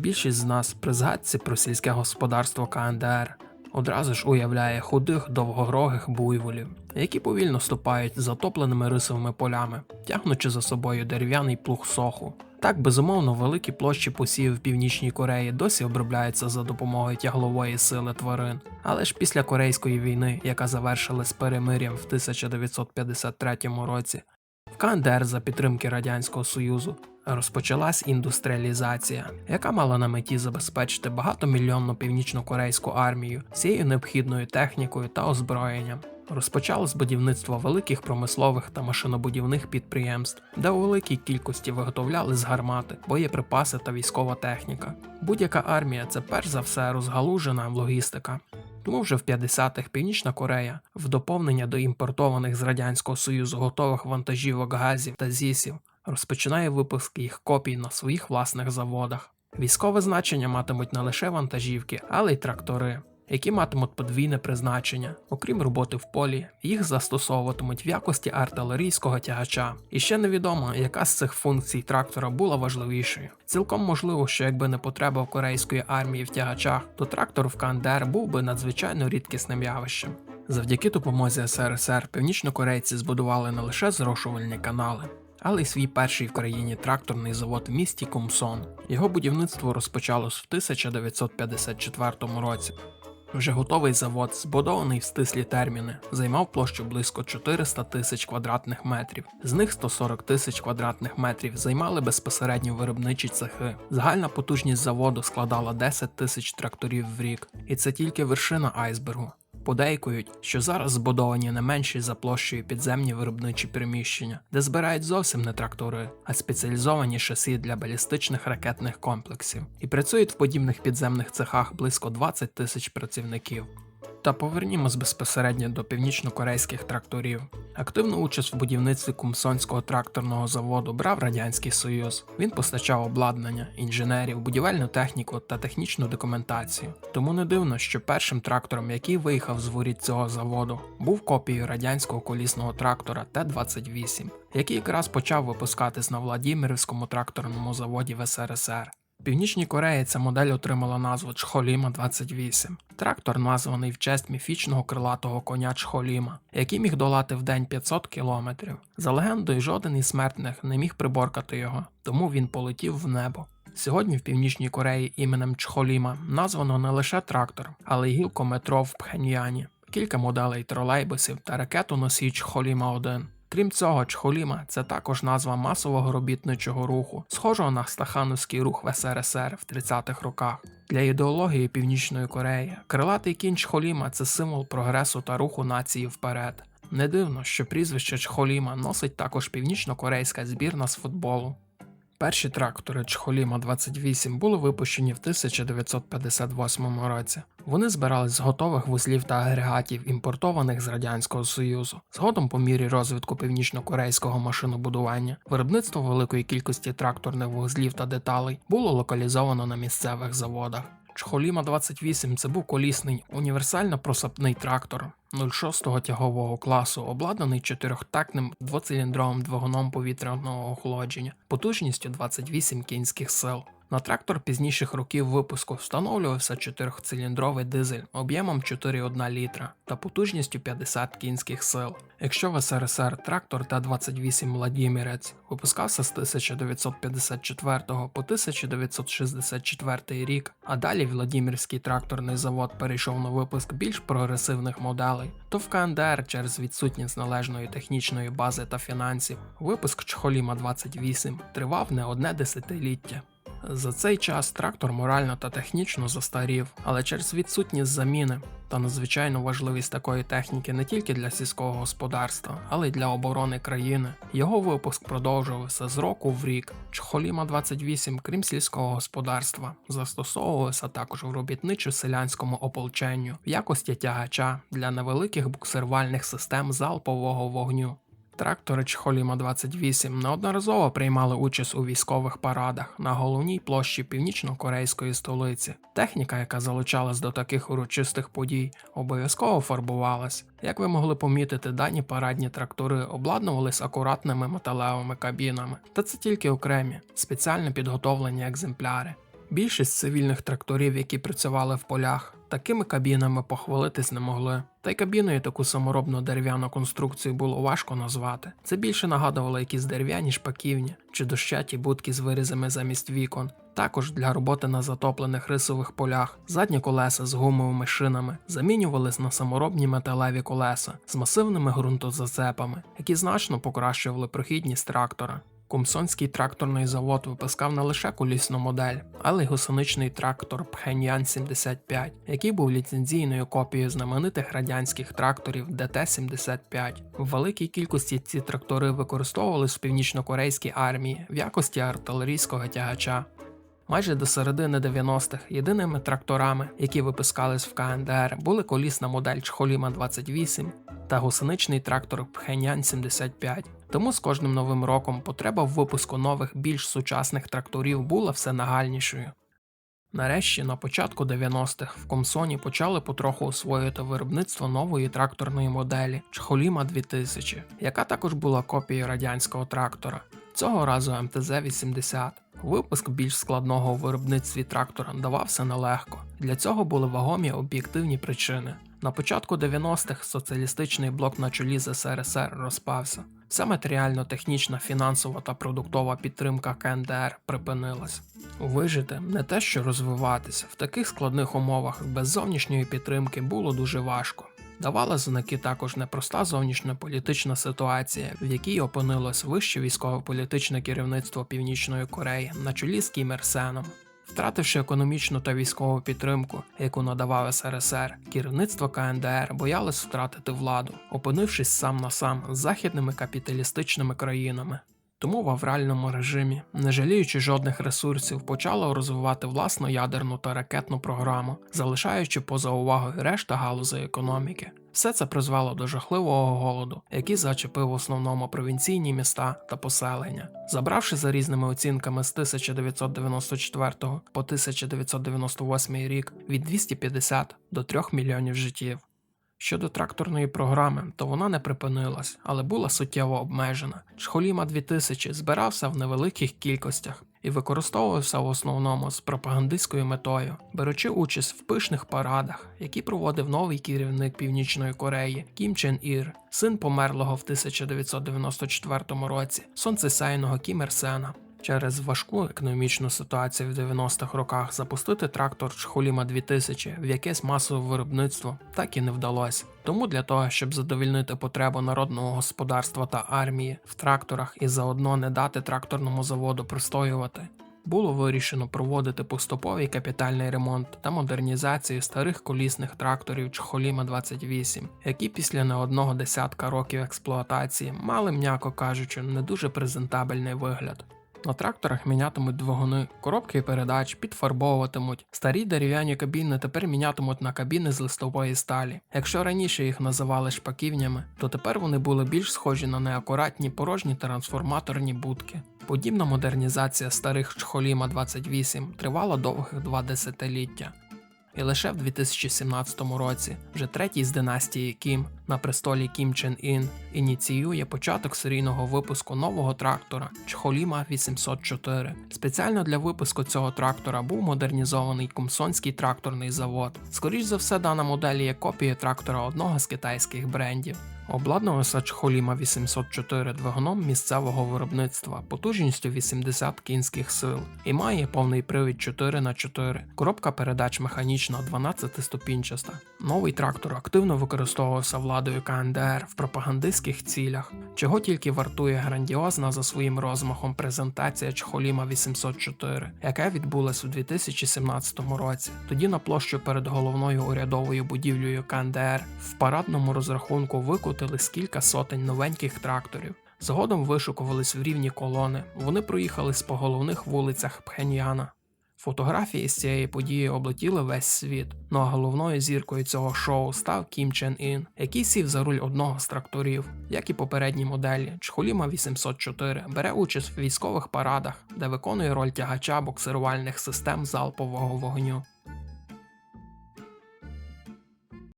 Більшість з нас при згадці про сільське господарство КНДР одразу ж уявляє худих довгорогих буйволів, які повільно ступають затопленими рисовими полями, тягнучи за собою дерев'яний плуг соху. Так, безумовно, великі площі посівів в Північній Кореї досі обробляються за допомогою тяглової сили тварин. Але ж після Корейської війни, яка завершилась перемир'ям в 1953 році, в КНДР за підтримки Радянського Союзу розпочалась індустріалізація, яка мала на меті забезпечити багатомільйонну північно-корейську армію всією необхідною технікою та озброєнням. Розпочалось будівництво великих промислових та машинобудівних підприємств, де у великій кількості виготовляли з гармати, боєприпаси та військова техніка. Будь-яка армія це перш за все розгалужена логістика. Тому вже в 50-х Північна Корея, в доповнення до імпортованих з Радянського Союзу готових вантажівок газів та зісів, розпочинає випуск їх копій на своїх власних заводах. Військове значення матимуть не лише вантажівки, але й трактори, які матимуть подвійне призначення. Окрім роботи в полі, їх застосовуватимуть в якості артилерійського тягача. І ще невідомо, яка з цих функцій трактора була важливішою. Цілком можливо, що якби не потреба корейської армії в тягачах, то трактор в КНДР був би надзвичайно рідкісним явищем. Завдяки допомозі СРСР північнокорейці збудували не лише зрошувальні канали, але й свій перший в країні тракторний завод в місті Кумсон. Його будівництво розпочалось в 1954 році. Вже готовий завод, збудований в стислі терміни, займав площу близько 400 тисяч квадратних метрів. З них 140 тисяч квадратних метрів займали безпосередньо виробничі цехи. Загальна потужність заводу складала 10 тисяч тракторів в рік, і це тільки вершина айсбергу. Подейкують, що зараз збудовані не менші за площею підземні виробничі приміщення, де збирають зовсім не трактори, а спеціалізовані шасі для балістичних ракетних комплексів, і працюють в подібних підземних цехах близько 20 тисяч працівників. Та повернімось безпосередньо до північно-корейських тракторів. Активну участь в будівництві Кумсонського тракторного заводу брав Радянський Союз. Він постачав обладнання, інженерів, будівельну техніку та технічну документацію. Тому не дивно, що першим трактором, який виїхав з воріт цього заводу, був копією радянського колісного трактора Т-28, який якраз почав випускатись на Владімирівському тракторному заводі в СРСР. Північній Кореї ця модель отримала назву Чхоліма 28. Трактор названий в честь міфічного крилатого коня Чхоліма, який міг долати в день 500 кілометрів. За легендою, жоден із смертних не міг приборкати його, тому він полетів в небо. Сьогодні в Північній Кореї іменем Чхоліма названо не лише трактор, але й гілко метро в Пхеньяні, кілька моделей тролейбусів та ракету носій Чхоліма 1. Крім цього, Чхоліма це також назва масового робітничого руху, схожого на стахановський рух в СРСР в 30-х роках. Для ідеології Північної Кореї крилатий кінь Чхоліма це символ прогресу та руху нації вперед. Не дивно, що прізвище Чхоліма носить також північно-корейська збірна з футболу. Перші трактори Чхоліма 28 були випущені в 1958 році. Вони збирались з готових вузлів та агрегатів, імпортованих з Радянського Союзу. Згодом, по мірі розвитку північно-корейського машинобудування, виробництво великої кількості тракторних вузлів та деталей було локалізовано на місцевих заводах. Чхоліма 28 це був колісний універсально просапний трактор 06-го тягового класу, обладнаний чотирьохтактним двоциліндровим двигуном повітряного охолодження, потужністю 28 кінських сил. На трактор пізніших років випуску встановлювався чотирьохциліндровий дизель об'ємом 4,1 літра та потужністю 50 кінських сил. Якщо в СРСР трактор Т-28 Владімірець випускався з 1954 по 1964 рік, а далі Владімірський тракторний завод перейшов на випуск більш прогресивних моделей, то в КНДР через відсутність належної технічної бази та фінансів випуск Чхоліма 28 тривав не одне десятиліття. За цей час трактор морально та технічно застарів, але через відсутність заміни та надзвичайну важливість такої техніки не тільки для сільського господарства, але й для оборони країни. Його випуск продовжувався з року в рік. Чхоліма 28, крім сільського господарства, застосовувався також в робітничо-селянському ополченню в якості тягача для невеликих буксирувальних систем залпового вогню. Трактори Чхоліма 28 неодноразово приймали участь у військових парадах на головній площі північно-корейської столиці. Техніка, яка залучалась до таких урочистих подій, обов'язково фарбувалась. Як ви могли помітити, дані парадні трактори обладнувались акуратними металевими кабінами, та це тільки окремі, спеціально підготовлені екземпляри. Більшість цивільних тракторів, які працювали в полях, такими кабінами похвалитись не могли. Та й кабіною таку саморобну дерев'яну конструкцію було важко назвати. Це більше нагадувало якісь дерев'яні шпаківні чи дощаті будки з вирізами замість вікон. Також для роботи на затоплених рисових полях задні колеса з гумовими шинами замінювались на саморобні металеві колеса з масивними ґрунтозацепами, які значно покращували прохідність трактора. Кумсонський тракторний завод випускав не лише колісну модель, але й гусеничний трактор Пхеньян 75, який був ліцензійною копією знаменитих радянських тракторів ДТ-75. В великій кількості ці трактори використовувались в північнокорейській армії в якості артилерійського тягача. Майже до середини 90-х єдиними тракторами, які випускались в КНДР, були колісна модель Чхоліма 28 та гусеничний трактор Пхенян 75. Тому з кожним новим роком потреба в випуску нових більш сучасних тракторів була все нагальнішою. Нарешті, на початку 90-х в Комсоні почали потроху освоювати виробництво нової тракторної моделі Чхоліма 2000, яка також була копією радянського трактора. Цього разу МТЗ-80. Випуск більш складного у виробництві трактора давався нелегко. Для цього були вагомі об'єктивні причини. На початку 90-х соціалістичний блок на чолі з СРСР розпався. Вся матеріально-технічна, фінансова та продуктова підтримка КНДР припинилась. Вижити не те, що розвиватися в таких складних умовах без зовнішньої підтримки було дуже важко. Давала знаки також непроста зовнішньополітична ситуація, в якій опинилось вище військово-політичне керівництво Північної Кореї на чолі з Кім Ір Сеном. Втративши економічну та військову підтримку, яку надавав СРСР, керівництво КНДР боялось втратити владу, опинившись сам на сам з західними капіталістичними країнами. Тому в авральному режимі, не жаліючи жодних ресурсів, почало розвивати власну ядерну та ракетну програму, залишаючи поза увагою решта галузей економіки. Все це призвело до жахливого голоду, який зачепив в основному провінційні міста та поселення, забравши за різними оцінками з 1994 по 1998 рік від 250 до 3 мільйонів життів. Щодо тракторної програми, то вона не припинилась, але була суттєво обмежена. Чхоліма 2000 збирався в невеликих кількостях і використовувався в основному з пропагандистською метою, беручи участь в пишних парадах, які проводив новий керівник Північної Кореї Кім Чен Ір, син померлого в 1994 році, сонцесяйного Кім Ір Сена. Через важку економічну ситуацію в 90-х роках запустити трактор Чхоліма 2000 в якесь масове виробництво так і не вдалося. Тому для того, щоб задовільнити потребу народного господарства та армії в тракторах і заодно не дати тракторному заводу простоювати, було вирішено проводити поступовий капітальний ремонт та модернізацію старих колісних тракторів Чхоліма 28, які після не одного десятка років експлуатації мали, м'яко кажучи, не дуже презентабельний вигляд. На тракторах мінятимуть двигуни, коробки передач, підфарбовуватимуть. Старі дерев'яні кабіни тепер мінятимуть на кабіни з листової сталі. Якщо раніше їх називали шпаківнями, то тепер вони були більш схожі на неакуратні порожні трансформаторні будки. Подібна модернізація старих Чхоліма 28 тривала довгих два десятиліття. І лише в 2017 році вже третій з династії Кім на престолі Кім Чен Ін ініціює початок серійного випуску нового трактора Чхоліма 804. Спеціально для випуску цього трактора був модернізований Кумсонський тракторний завод. Скоріш за все, дана модель є копією трактора одного з китайських брендів. Обладнувався Чхоліма 804 двигуном місцевого виробництва потужністю 80 кінських сил і має повний привід 4 х 4 коробка передач механічна 12-ступінчаста. Новий трактор активно використовувався владою КНДР в пропагандистських цілях, чого тільки вартує грандіозна за своїм розмахом презентація Чхоліма 804, яка відбулась у 2017 році. Тоді на площу перед головною урядовою будівлею КНДР в парадному розрахунку викотились кілька сотень новеньких тракторів. Згодом вишукувались в рівні колони. Вони проїхались по головних вулицях Пхеньяна. Фотографії з цієї події облетіли весь світ. Ну а головною зіркою цього шоу став Кім Чен Ін, який сів за руль одного з тракторів. Як і попередні моделі, Чхоліма 804 бере участь в військових парадах, де виконує роль тягача буксирувальних систем залпового вогню.